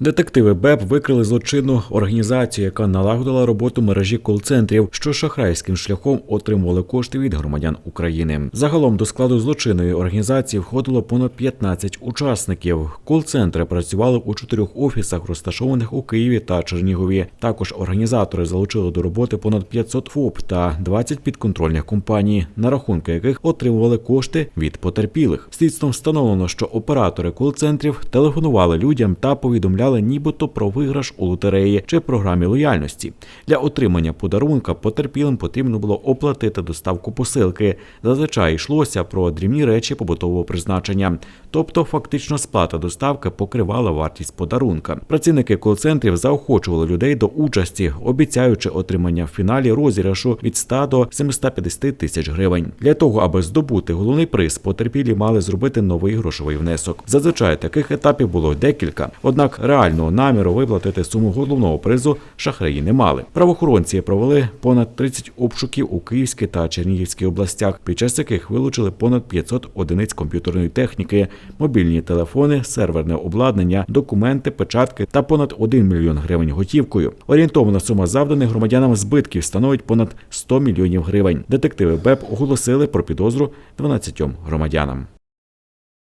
Детективи БЕП викрили злочинну організацію, яка налагодила роботу мережі кол-центрів, що шахрайським шляхом отримували кошти від громадян України. Загалом до складу злочинної організації входило понад 15 учасників. Кол-центри працювали у чотирьох офісах, розташованих у Києві та Чернігові. Також організатори залучили до роботи понад 500 ФОП та 20 підконтрольних компаній, на рахунки яких отримували кошти від потерпілих. Слідством встановлено, що оператори кол-центрів телефонували людям та повідомляли нібито про виграш у лотереї чи програмі лояльності. Для отримання подарунка потерпілим потрібно було оплатити доставку посилки. Зазвичай йшлося про дрібні речі побутового призначення, тобто фактично сплата доставки покривала вартість подарунка. Працівники кол-центрів заохочували людей до участі, обіцяючи отримання в фіналі розіграшу від 100 до 750 тисяч гривень. Для того, аби здобути головний приз, потерпілі мали зробити новий грошовий внесок. Зазвичай таких етапів було декілька. Однак реального наміру виплатити суму головного призу шахраї не мали. Правоохоронці провели понад 30 обшуків у Київській та Чернігівській областях, під час яких вилучили понад 500 одиниць комп'ютерної техніки, мобільні телефони, серверне обладнання, документи, печатки та понад 1 мільйон гривень готівкою. Орієнтовна сума завданих громадянам збитків становить понад 100 мільйонів гривень. Детективи БЕП оголосили про підозру 12 громадянам.